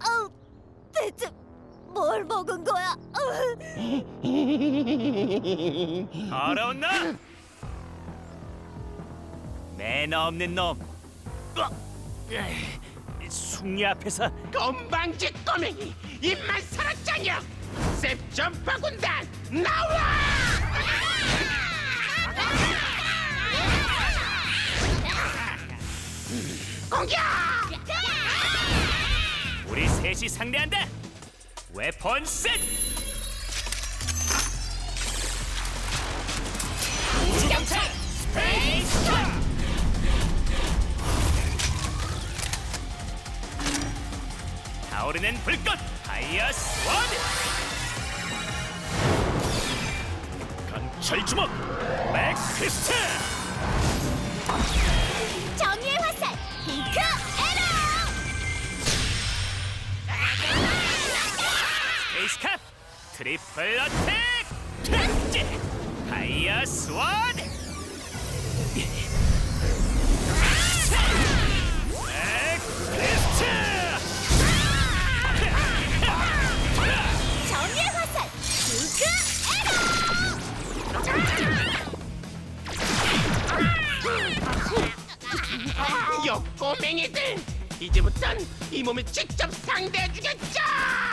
어, 대체 뭘 먹은 거야? 더러운 놈! 매너 없는 놈! 숭이 앞에서 건방지 꼬맹이 입만 살았자냐 셉 점파 군단 나와 공격 우리 셋이 상대한다! 웨폰 셋! 우주경찰 스페이스 점! 타오르는 불꽃 파이어 스워드! 강철 주먹 맥피스트! 에이스 캅 트리플 어택 튼지 파이어 스워드 정의의 화살 핑크 에러! 요 꼬맹이들 이제부턴 이 몸을 직접 상대해 주겠죠